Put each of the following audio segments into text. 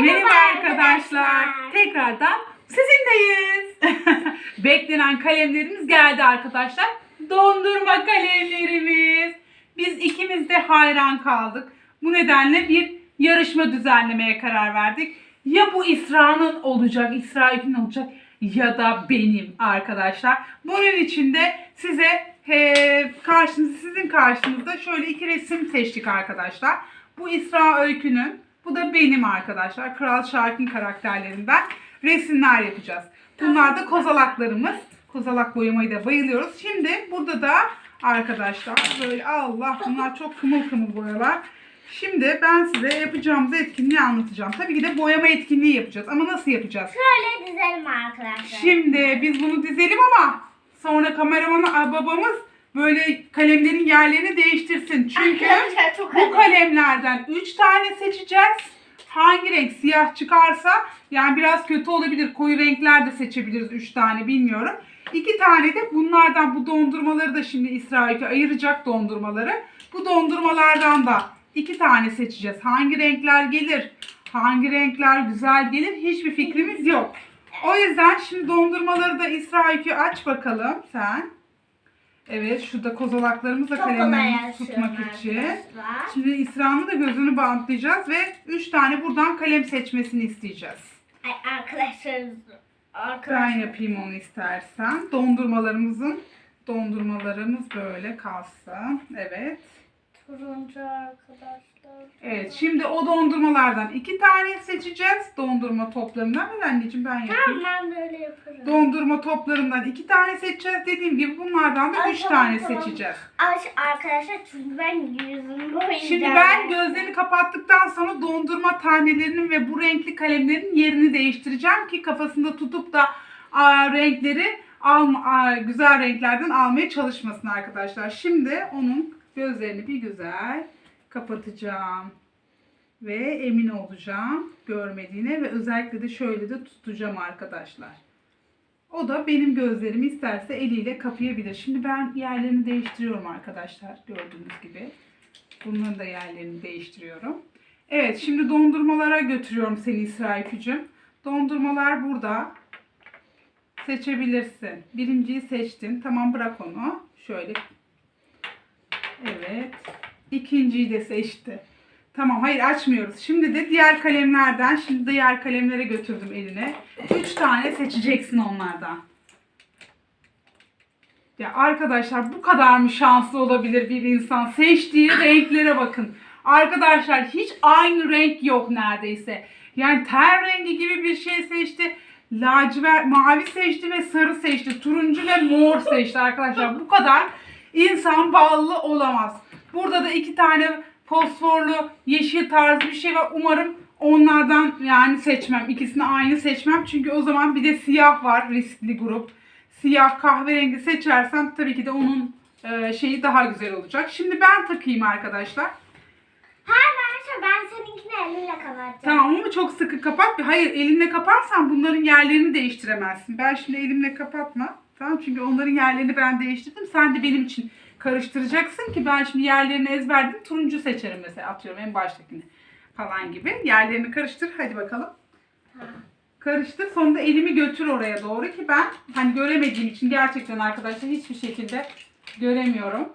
Merhaba arkadaşlar. Tekrardan sizinleyiz. Beklenen kalemlerimiz geldi arkadaşlar. Dondurma kalemlerimiz. Biz ikimiz de hayran kaldık. Bu nedenle bir yarışma düzenlemeye karar verdik. Ya bu İsra'nın olacak, İsrail'in olacak ya da benim arkadaşlar. Bunun için de size he, karşınızda, sizin karşınızda şöyle iki resim seçtik arkadaşlar. Bu İsra Öykü'nün, bu da benim arkadaşlar. Kral Şarkın karakterlerinden resimler yapacağız. Bunlar da kozalaklarımız. Kozalak boyamayı da bayılıyoruz. Şimdi burada da arkadaşlar böyle Allah bunlar çok kımıl kımıl boyalar. Şimdi ben size yapacağımız etkinliği anlatacağım. Tabii ki de boyama etkinliği yapacağız. Ama nasıl yapacağız? Şöyle dizelim arkadaşlar. Şimdi biz bunu dizelim ama sonra kameraman a- babamız böyle kalemlerin yerlerini değiştirsin. Çünkü Arkadaşlar çok bu hadi. kalemlerden 3 tane seçeceğiz. Hangi renk siyah çıkarsa yani biraz kötü olabilir. Koyu renkler de seçebiliriz 3 tane bilmiyorum. 2 tane de bunlardan bu dondurmaları da şimdi İsrail'e ayıracak dondurmaları. Bu dondurmalardan da 2 tane seçeceğiz. Hangi renkler gelir? Hangi renkler güzel gelir? Hiçbir fikrimiz yok. O yüzden şimdi dondurmaları da İsrail'e aç bakalım sen. Evet şurada kozalaklarımızla Çok kolay kalemlerimizi açıyorum tutmak için. arkadaşlar. Şimdi İsra'nın da gözünü bantlayacağız ve 3 tane buradan kalem seçmesini isteyeceğiz. Ay, arkadaşlar. Ben Arkadaşlar. yapayım onu istersen. Dondurmalarımızın dondurmalarımız böyle kalsın. Evet. Turuncu arkadaşlar. Evet şimdi o dondurmalardan iki tane seçeceğiz. Dondurma toplarından. Ver anneciğim ben yapayım. Tamam ben böyle yaparım. Dondurma toplarından iki tane seçeceğiz. Dediğim gibi bunlardan da Ay, üç tamam, tane tamam. seçeceğiz. Aç arkadaşlar çünkü ben yüzümü boyayacağım. Şimdi ben gözlerini kapattıktan sonra dondurma tanelerinin ve bu renkli kalemlerin yerini değiştireceğim ki kafasında tutup da aa, renkleri al, aa, güzel renklerden almaya çalışmasın arkadaşlar. Şimdi onun gözlerini bir güzel kapatacağım. Ve emin olacağım görmediğine ve özellikle de şöyle de tutacağım arkadaşlar. O da benim gözlerimi isterse eliyle kapayabilir. Şimdi ben yerlerini değiştiriyorum arkadaşlar gördüğünüz gibi. Bunların da yerlerini değiştiriyorum. Evet şimdi dondurmalara götürüyorum seni İsrail Kücüm. Dondurmalar burada. Seçebilirsin. Birinciyi seçtin. Tamam bırak onu. Şöyle. Evet. İkinciyi de seçti. Tamam hayır açmıyoruz. Şimdi de diğer kalemlerden şimdi diğer kalemlere götürdüm eline. Üç tane seçeceksin onlardan. Ya arkadaşlar bu kadar mı şanslı olabilir bir insan? Seçtiği renklere bakın. Arkadaşlar hiç aynı renk yok neredeyse. Yani ter rengi gibi bir şey seçti. Lacivert, mavi seçti ve sarı seçti. Turuncu ve mor seçti arkadaşlar. Bu kadar insan bağlı olamaz. Burada da iki tane fosforlu yeşil tarzı bir şey var. Umarım onlardan yani seçmem. İkisini aynı seçmem. Çünkü o zaman bir de siyah var riskli grup siyah kahverengi seçersem tabii ki de onun e, şeyi daha güzel olacak. Şimdi ben takayım arkadaşlar. Hayır arkadaşlar ben seninkini elimle kapatacağım. Tamam ama çok sıkı kapat. Hayır elinle kaparsan bunların yerlerini değiştiremezsin. Ben şimdi elimle kapatma. Tamam çünkü onların yerlerini ben değiştirdim. Sen de benim için karıştıracaksın ki ben şimdi yerlerini ezberledim. Turuncu seçerim mesela atıyorum en baştakini falan gibi. Yerlerini karıştır. Hadi bakalım. Karıştır. Sonunda elimi götür oraya doğru ki ben hani göremediğim için gerçekten arkadaşlar hiçbir şekilde göremiyorum.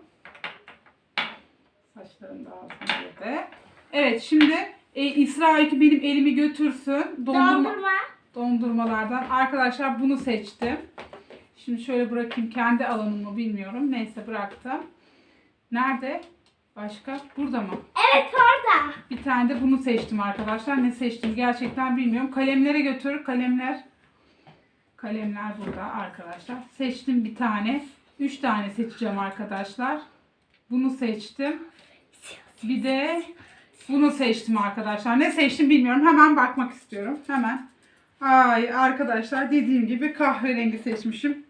Saçlarım da girdi. Evet şimdi e, İsra Öykü benim elimi götürsün. Dondurma, Dondurma. dondurmalardan. Arkadaşlar bunu seçtim. Şimdi şöyle bırakayım. Kendi alanımı bilmiyorum. Neyse bıraktım. Nerede? Başka? Burada mı? Evet orada. Bir tane de bunu seçtim arkadaşlar. Ne seçtim gerçekten bilmiyorum. Kalemlere götür. Kalemler. Kalemler burada arkadaşlar. Seçtim bir tane. Üç tane seçeceğim arkadaşlar. Bunu seçtim. Bir de bunu seçtim arkadaşlar. Ne seçtim bilmiyorum. Hemen bakmak istiyorum. Hemen. Ay arkadaşlar dediğim gibi kahverengi seçmişim.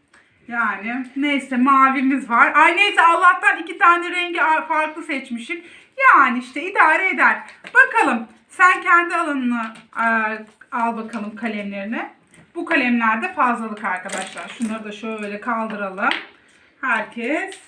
Yani neyse mavimiz var. Ay neyse Allah'tan iki tane rengi farklı seçmişim. Yani işte idare eder. Bakalım sen kendi alanını e, al bakalım kalemlerini. Bu kalemlerde fazlalık arkadaşlar. Şunları da şöyle kaldıralım. Herkes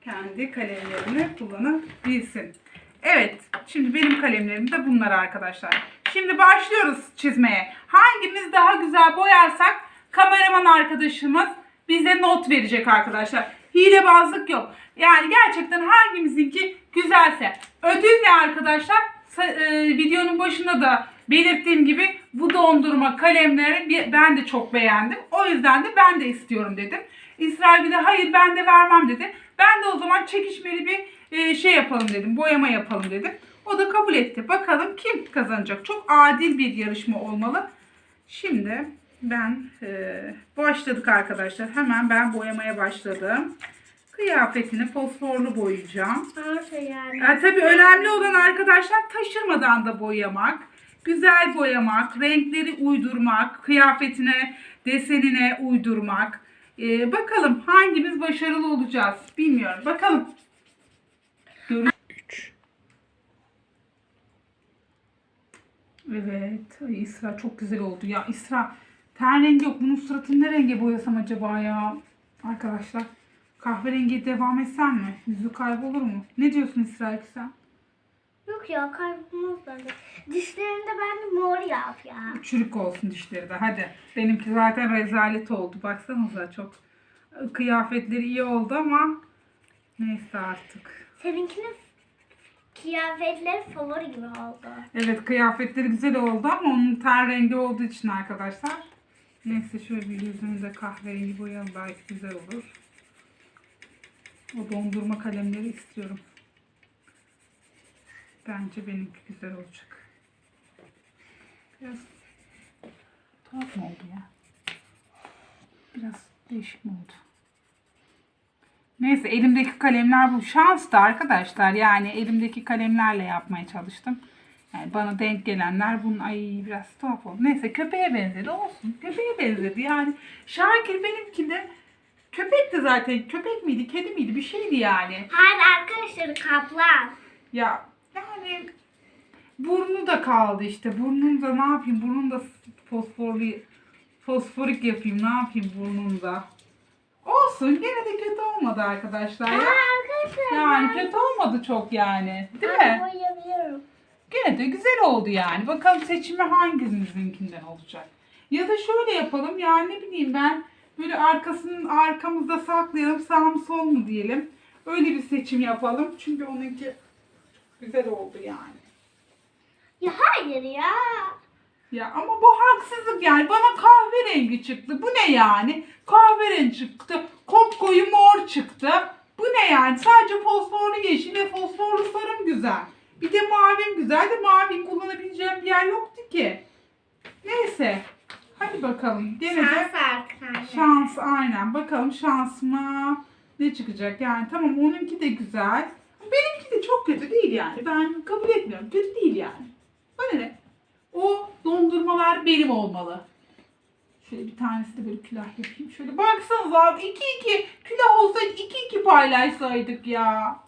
kendi kalemlerini kullanabilsin. Evet. Şimdi benim kalemlerim de bunlar arkadaşlar. Şimdi başlıyoruz çizmeye. Hangimiz daha güzel boyarsak kameraman arkadaşımız bize not verecek arkadaşlar. Hilebazlık yok. Yani gerçekten hangimizinki güzelse. Ödül ne arkadaşlar? E, videonun başında da belirttiğim gibi bu dondurma kalemleri ben de çok beğendim. O yüzden de ben de istiyorum dedim. İsrail bir de hayır ben de vermem dedi. Ben de o zaman çekişmeli bir e, şey yapalım dedim. Boyama yapalım dedim. O da kabul etti. Bakalım kim kazanacak? Çok adil bir yarışma olmalı. Şimdi ben e, başladık arkadaşlar. Hemen ben boyamaya başladım. Kıyafetini fosforlu boyayacağım. Nasıl yani? Ya tabii önemli olan arkadaşlar taşırmadan da boyamak, güzel boyamak, renkleri uydurmak, kıyafetine, desenine uydurmak. Ee, bakalım hangimiz başarılı olacağız bilmiyorum. Bakalım. Görü- Evet. Ay İsra çok güzel oldu ya. İsra ten rengi yok. Bunun suratını ne renge boyasam acaba ya? Arkadaşlar kahverengi devam etsem mi? Yüzü kaybolur mu? Ne diyorsun İsra sen? Yok ya kaybolmaz bence. Dişlerinde bence mor yap ya. Çürük olsun dişleri de hadi. Benimki zaten rezalet oldu. Baksanıza çok kıyafetleri iyi oldu ama neyse artık. Seninkinin kıyafetleri favori gibi oldu. Evet kıyafetleri güzel oldu ama onun ten rengi olduğu için arkadaşlar. Neyse şöyle bir yüzünü de kahverengi boyayalım belki güzel olur. O dondurma kalemleri istiyorum. Bence benimki güzel olacak. Biraz tuhaf mı oldu ya? Biraz değişik mi oldu? Neyse elimdeki kalemler bu. Şanstı arkadaşlar. Yani elimdeki kalemlerle yapmaya çalıştım. Yani bana denk gelenler bunun ay biraz tuhaf oldu. Neyse köpeğe benzedi olsun. Köpeğe benzedi yani. Şakir benimki de köpekti zaten. Köpek miydi, kedi miydi bir şeydi yani. Hayır arkadaşları kaplan. Ya yani burnu da kaldı işte. Burnunu da ne yapayım? Burnunu da fosforlu fosforik yapayım. Ne yapayım burnunda? Olsun. Gene de kötü olmadı arkadaşlar. Aa, Ya. arkadaşlar Yani kötü olmadı çok yani. Değil ben mi? boyayabiliyorum. Gene de güzel oldu yani. Bakalım seçimi hangimizinkinden olacak. Ya da şöyle yapalım. Yani ne bileyim ben böyle arkasının arkamızda saklayalım. Sağ mı sol mu diyelim. Öyle bir seçim yapalım. Çünkü onunki güzel oldu yani. Ya hayır ya. Ya ama bu haksızlık yani. Bana kahverengi çıktı. Bu ne yani? Kahverengi çıktı. Kopkoyu mor çıktı. Bu ne yani? Sadece fosforlu yeşil ve fosforlu sarım güzel. Bir de mavim güzel de mavi kullanabileceğim bir yer yoktu ki. Neyse. Hadi bakalım. Gene de Şans arkadaşlar. şans aynen. Bakalım şansıma ne çıkacak yani. Tamam onunki de güzel. Benimki de çok kötü değil yani. Ben kabul etmiyorum. Kötü değil yani. Bana ne? O dondurmalar benim olmalı. Şöyle bir tanesi de böyle külah yapayım. Şöyle baksanıza abi. iki iki külah olsaydı iki iki paylaşsaydık ya.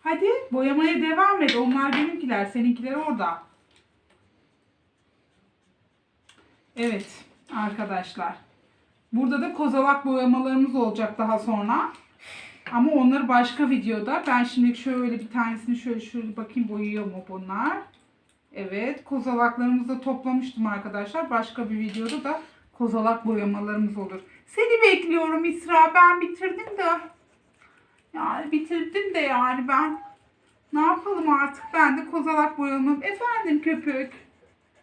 Hadi boyamaya devam et. Onlar benimkiler. Seninkiler orada. Evet arkadaşlar. Burada da kozalak boyamalarımız olacak daha sonra. Ama onları başka videoda. Ben şimdi şöyle bir tanesini şöyle şöyle bakayım boyuyor mu bunlar. Evet kozalaklarımızı da toplamıştım arkadaşlar. Başka bir videoda da kozalak boyamalarımız olur. Seni bekliyorum İsra. Ben bitirdim de. Yani bitirdim de yani ben. Ne yapalım artık? Ben de kozalak boyamam. Efendim köpük.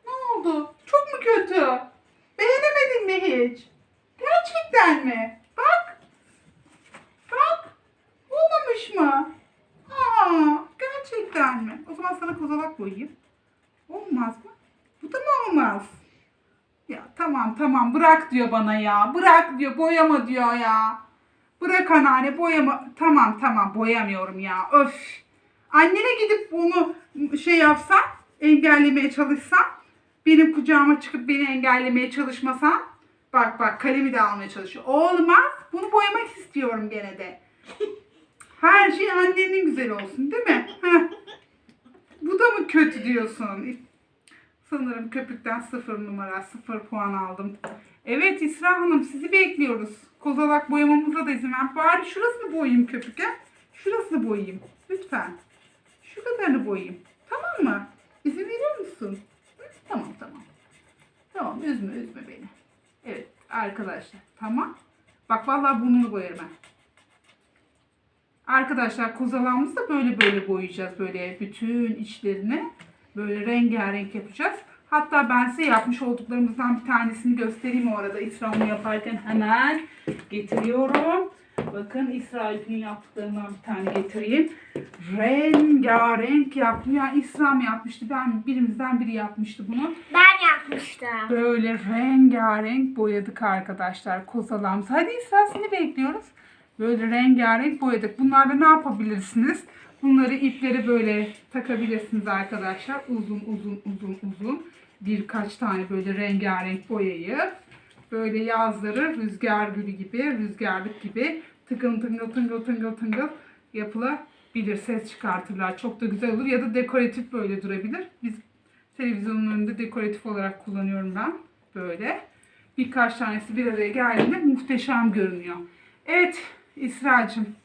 Ne oldu? Çok mu kötü? Beğenemedin mi hiç? Gerçekten mi? Bak. Bak. Olmamış mı? Aa, gerçekten mi? O zaman sana kozalak boyayayım. Olmaz mı? Bu da mı olmaz? Ya tamam tamam bırak diyor bana ya. Bırak diyor boyama diyor ya. Bırak anneanne boyama. Tamam tamam boyamıyorum ya. Öf. Annene gidip bunu şey yapsan engellemeye çalışsan benim kucağıma çıkıp beni engellemeye çalışmasan bak bak kalemi de almaya çalışıyor. Olmaz. Bunu boyamak istiyorum gene de. Her şey annenin güzel olsun değil mi? Heh. Bu da mı kötü diyorsun? Sanırım köpükten sıfır numara, sıfır puan aldım. Evet İsra Hanım sizi bekliyoruz. Kozalak boyamamıza da izin ver. Bari şurasını boyayayım köpüke. Şurasını boyayayım. Lütfen. Şu kadarını boyayayım. Tamam mı? İzin veriyor musun? Tamam tamam. Tamam üzme üzme beni. Evet arkadaşlar tamam. Bak vallahi burnunu boyarım ben. Arkadaşlar kozalağımızı da böyle böyle boyayacağız. Böyle bütün içlerini böyle rengarenk yapacağız. Hatta ben size yapmış olduklarımızdan bir tanesini göstereyim o arada İsrail'i yaparken hemen getiriyorum. Bakın İsrail'in yaptıklarından bir tane getireyim. Rengarenk yaptım. Yani İslam yapmıştı. Ben birimizden biri yapmıştı bunu. Ben yapmıştım. Böyle rengarenk boyadık arkadaşlar kozalağımızı. Hadi İsra seni bekliyoruz. Böyle rengarenk boyadık. Bunlarla ne yapabilirsiniz? Bunları ipleri böyle takabilirsiniz arkadaşlar. Uzun uzun uzun uzun. Birkaç tane böyle rengarenk boyayıp böyle yazları rüzgar gülü gibi, rüzgarlık gibi tıkın tıngıl tıngıl tıngıl tıngıl yapılabilir. Ses çıkartırlar. Çok da güzel olur. Ya da dekoratif böyle durabilir. Biz televizyonun önünde dekoratif olarak kullanıyorum ben. Böyle. Birkaç tanesi bir araya geldiğinde muhteşem görünüyor. Evet İsra'cığım.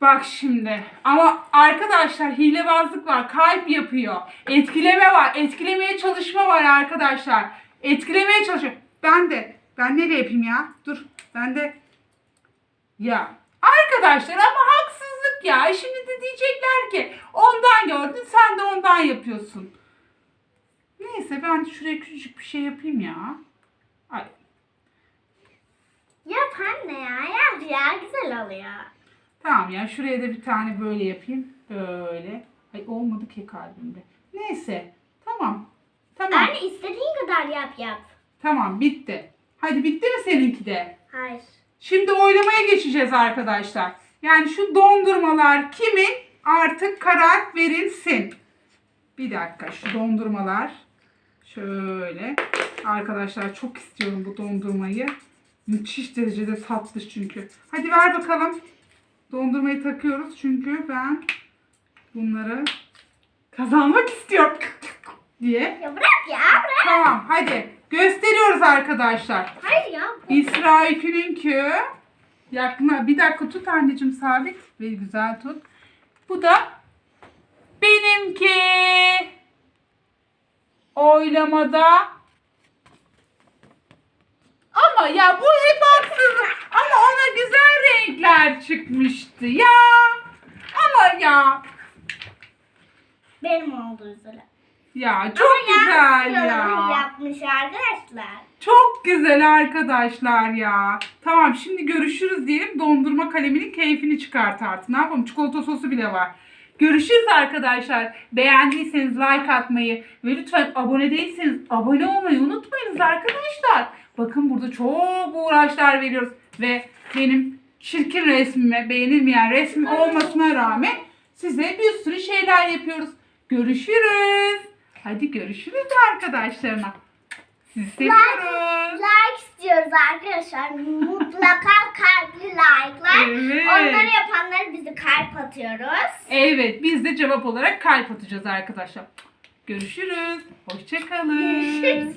Bak şimdi. Ama arkadaşlar hilebazlık var. Kalp yapıyor. Etkileme var. Etkilemeye çalışma var arkadaşlar. Etkilemeye çalışıyor. Ben de. Ben nereye yapayım ya? Dur. Ben de. Ya. Arkadaşlar ama haksızlık ya. Şimdi de diyecekler ki ondan gördün sen de ondan yapıyorsun. Neyse ben şuraya küçücük bir şey yapayım ya. Ay. Yap anne ya. Yap ya. Güzel oluyor. Tamam ya şuraya da bir tane böyle yapayım. Böyle. Ay olmadı ki kalbimde. Neyse. Tamam. Tamam. Anne istediğin kadar yap yap. Tamam bitti. Hadi bitti mi seninki de? Hayır. Şimdi oylamaya geçeceğiz arkadaşlar. Yani şu dondurmalar kimin artık karar verilsin. Bir dakika şu dondurmalar. Şöyle. Arkadaşlar çok istiyorum bu dondurmayı. Müthiş derecede tatlı çünkü. Hadi ver bakalım. Dondurmayı takıyoruz çünkü ben bunları kazanmak istiyorum diye. Ya bırak ya bırak. Tamam hadi gösteriyoruz arkadaşlar. Hayır ya. İsrail'inki yakma bir dakika tut anneciğim sabit ve güzel tut. Bu da benimki oylamada ama ya bu hep haksızlık ama ona güzel renkler çıkmıştı ya ama ya Benim oldu üzere. ya çok güzel ya. Yapmış arkadaşlar. Çok güzel arkadaşlar ya. Tamam şimdi görüşürüz diyelim. Dondurma kaleminin keyfini çıkart artık. Ne yapalım? Çikolata sosu bile var. Görüşürüz arkadaşlar. Beğendiyseniz like atmayı ve lütfen abone değilseniz abone olmayı unutmayınız arkadaşlar. Bakın burada çok uğraşlar veriyoruz. Ve benim çirkin resmime, beğenilmeyen resmim olmasına rağmen size bir sürü şeyler yapıyoruz. Görüşürüz. Hadi görüşürüz arkadaşlarına. Sizi seviyoruz. Like istiyoruz arkadaşlar. Mutlaka kalpli like'lar. Evet. Onları yapanları bizi kalp atıyoruz. Evet, biz de cevap olarak kalp atacağız arkadaşlar. Görüşürüz. Hoşçakalın. Görüşürüz.